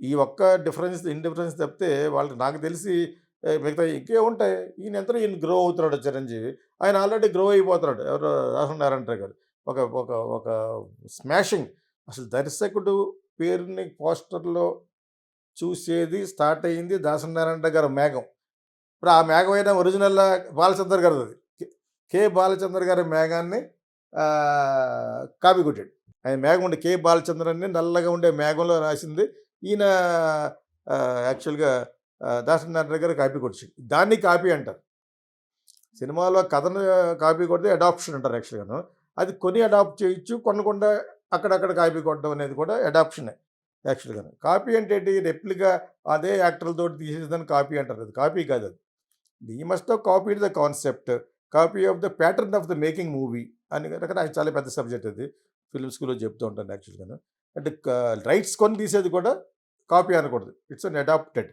ఈ ఒక్క difference indifference తప్పితే వాళ్ళకి నాకు తెలిసి మిగతా ఇంకే ఉంటాయి. ఈయన ఎంత ఈయన గ్రో అవుతున్నాడు చిరంజీవి. ఆయన ఆల్రెడీ గ్రో అయిపోతున్నాడు. ఎవరు? రాహుల్ నారాయణ గారు. ఒక ఒక ఒక స్మాషింగ్ అసలు దర్శకుడు పేరుని పోస్టర్లో చూసేది స్టార్ట్ అయ్యింది దాసనారాయణ గారు మేఘం. ఇప్పుడు ఆ మేఘం అయినా ఒరిజినల్ బాలచందర్ గారు అది. కే- బాలచంద్ర బాలచందర్ గారి మేఘాన్ని కాపీ కొట్టాడు. ఆయన మేఘం ఉండే కే బాలచంద్రని నల్లగా ఉండే మేఘంలో రాసింది ఈయన యాక్చువల్గా ఆ, దాసనారాయణ గారు కాపీ కొట్టాడు దాన్ని కాపీ అంటారు. సినిమాలో కథను కాపీ కొడితే అడాప్షన్ అంటారు యాక్చువల్గాను. అది కొని అడాప్ట్ చేయొచ్చు కొనకుండా అక్కడక్కడ కాపీ కొట్టడం అనేది కూడా అడాప్షనే యాక్చువల్గా కాపీ అంటే ఏంటి? రెప్లిగా అదే యాక్టర్లతో తీసేదని కాపీ అంటారు. అది కాపీ కాదు అది. ఈ must copy the concept copy of the pattern of the making movie అని కనుక చాలా పెద్ద సబ్జెక్ట్ అది. ఫిల్మ్ స్కూల్లో చెప్తూ ఉంటాను యాక్చువల్గా అంటే రైట్స్ కొని తీసేది కూడా కాపీ అనకూడదు. It's an adapted.